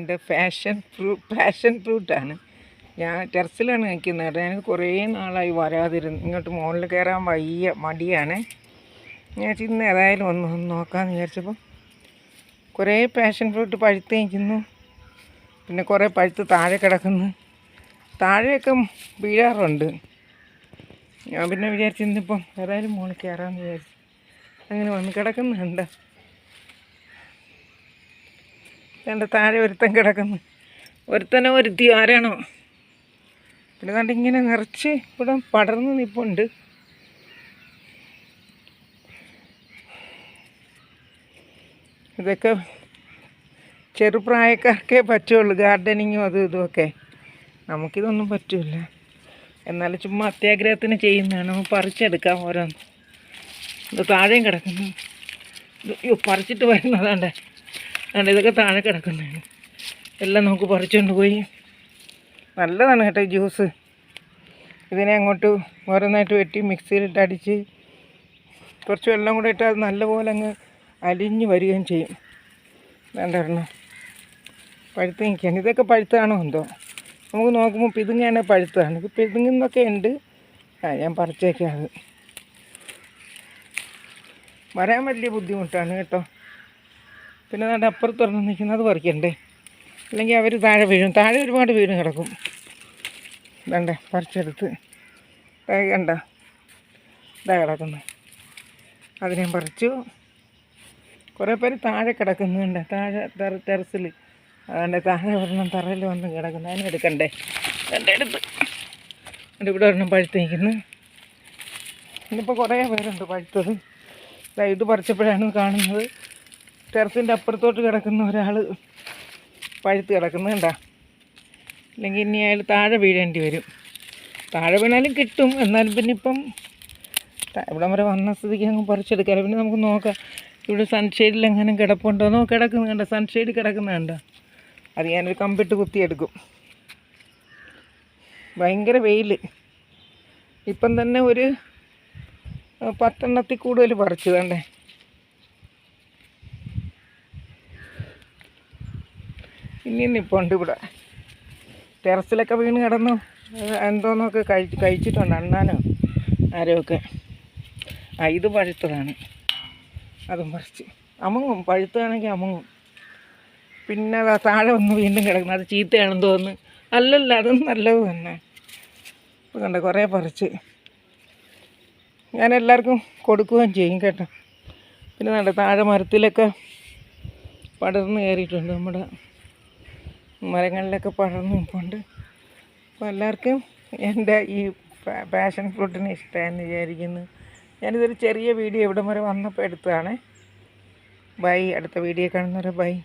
എന്റെ fashion ഫ്രൂ passion ഫ്രൂട്ടാണ് ഞാൻ ടെറസിലാണ് നിൽക്കുന്നത്. എനിക്ക് കുറേ നാളായി വരാതിരുന്നു. ഇങ്ങോട്ട് മുകളിൽ കയറാൻ വയ്യ മടിയാണ്. ഞാൻ ഇന്ന് ഏതായാലും ഒന്ന് ഒന്ന് നോക്കാമെന്ന് വിചാരിച്ചപ്പോൾ കുറേ പാഷൻ ഫ്രൂട്ട് പഴുത്ത് നിൽക്കുന്നു. പിന്നെ കുറേ പഴുത്ത് താഴെ കിടക്കുന്നു. താഴെയൊക്കെ വീഴാറുണ്ട്. ഞാൻ പിന്നെ വിചാരിച്ചിരുന്നിപ്പം ഏതായാലും മുകളിൽ കയറാമെന്ന് വിചാരിച്ചു. അങ്ങനെ വന്ന് കിടക്കുന്നുണ്ട്. എന്റെ താഴെ ഒരുത്തൻ കിടക്കുന്നു. ഒരുത്തനോ ഒരുത്തി ആരാണോ? പിന്നെ കണ്ട് ഇങ്ങനെ നിറച്ച് ഇവിടെ പടർന്ന് നിൽപ്പുണ്ട് ഇതൊക്കെ ചെറുപ്രായക്കാർക്കേ പറ്റുള്ളൂ. ഗാർഡനിങ്ങും അതും ഇതുമൊക്കെ നമുക്കിതൊന്നും പറ്റില്ല എന്നാലും ചുമ്മാ അത്യാഗ്രഹത്തിന് ചെയ്യുന്നതാണ്. നമുക്ക് പറിച്ചെടുക്കാം ഓരോന്ന്. ഇത് താഴെയും കിടക്കുന്നു. പറിച്ചിട്ട് വരുന്നതാണ്ടേ. അതുകൊണ്ട് ഇതൊക്കെ താഴെ കിടക്കുന്നതാണ് എല്ലാം നമുക്ക് പറിച്ചുകൊണ്ട് പോയി. നല്ലതാണ് കേട്ടോ ജ്യൂസ്. ഇതിനെ അങ്ങോട്ട് ഓരോന്നായിട്ട് വെട്ടി മിക്സിയിലിട്ട് അടിച്ച് കുറച്ച് വെള്ളം കൂടെ ഇട്ട് അത് നല്ലപോലെ അങ്ങ് അലിഞ്ഞ് വരികയും ചെയ്യും. വേണ്ടായിരുന്നു പഴുത്ത് നിൽക്കുകയാണ്. ഇതൊക്കെ പഴുത്താണോ എന്തോ? നമുക്ക് നോക്കുമ്പോൾ പിതുങ്ങയാണ് പഴുത്താണ് ഇത് പിതുങ്ങുന്നൊക്കെ ഉണ്ട്. ആ ഞാൻ പറിച്ചേക്കാം അത്. വരാൻ വലിയ ബുദ്ധിമുട്ടാണ് കേട്ടോ. പിന്നെ നമ്മുടെ അപ്പുറത്ത് തുറന്ന് നിൽക്കുന്നത് പറിക്കണ്ടേ? അല്ലെങ്കിൽ അവർ താഴെ വീഴും. താഴെ ഒരുപാട് വീണ് കിടക്കും. വേണ്ടേ പറിച്ചെടുത്ത്. വേണ്ട ഇതാ കിടക്കുന്നത് അതിനെ പറിച്ചു. കുറേ പേര് താഴെ കിടക്കുന്നുണ്ട്. താഴെ ടെറ ടെറസിൽ. അതുകൊണ്ട് താഴെ ഒരെണ്ണം തറയിൽ വന്ന് കിടക്കുന്നു. അതിനെ എടുക്കണ്ടേ? എന്റെ എടുത്ത്. എന്റെ ഇവിടെ ഒരെണ്ണം പഴുത്ത് നിൽക്കുന്നു. ഇന്നിപ്പോൾ കുറേ പേരുണ്ട് പഴുത്തത്. ഇത് പറിച്ചപ്പോഴാണ് കാണുന്നത്. ടെറസിന്റെ അപ്പുറത്തോട്ട് കിടക്കുന്ന ഒരാൾ പഴുത്ത് കിടക്കുന്നുണ്ടാ അല്ലെങ്കിൽ ഇനി അയാൾ താഴെ വീഴേണ്ടി വരും. താഴെ വീണാലും കിട്ടും. എന്നാലും പിന്നെ ഇപ്പം ഇവിടം വരെ വന്ന സ്ഥിതിക്ക് അങ്ങ് പറിച്ചെടുക്കാം പിന്നെ നമുക്ക് നോക്കാം. ഇവിടെ സൺഷെയ്ഡിൽ എങ്ങനെ കിടപ്പുണ്ടോ നോ കിടക്കുന്നു കണ്ട. സൺഷെയ്ഡ് കിടക്കുന്ന കണ്ട. അത് ഞാനൊരു കമ്പിട്ട് കുത്തിയെടുക്കും. ഭയങ്കര വെയിൽ ഇപ്പം തന്നെ ഒരു പത്തെണ്ണത്തിൽ കൂടുതൽ പറിച്ചു കണ്ടേ. ഇനിയും നിപ്പുണ്ട് ഇവിടെ. ടെറസിലൊക്കെ വീണ് കിടന്നു. എന്തോന്നൊക്കെ കഴിച്ച് കഴിച്ചിട്ടുണ്ട് അണ്ണാനോ ആരൊക്കെ. ആ ഇത് പഴുത്തതാണ്. അതും പറിച്ച്. അമങ്ങും പഴുത്തതാണെങ്കിൽ അമുങ്ങും. പിന്നെ അതാ താഴെ ഒന്ന് വീണ്ടും കിടക്കുന്നു. അത് ചീത്തയാണെന്ന് തോന്നുന്നു. അല്ലല്ല അതും നല്ലത് തന്നെ. ഇപ്പം കണ്ട കുറേ പറിച്ച്. ഞാൻ എല്ലാവർക്കും കൊടുക്കുകയും ചെയ്യും കേട്ടോ. പിന്നെ കണ്ട താഴെ മരത്തിലൊക്കെ പടർന്ന് കയറിയിട്ടുണ്ട് നമ്മുടെ മരങ്ങളിലൊക്കെ പടർന്നു നിൽപ്പുണ്ട് അപ്പോൾ എല്ലാവർക്കും എന്റെ ഈ പാഷൻ ഫ്രൂട്ടിനെ ഇഷ്ടമായെന്ന് വിചാരിക്കുന്നു. ഞാനിതൊരു ചെറിയ വീഡിയോ ഇവിടം വരെ വന്നപ്പോൾ എടുത്തതാണ്. ബൈ. അടുത്ത വീഡിയോ കാണുന്നവരെ ബൈ.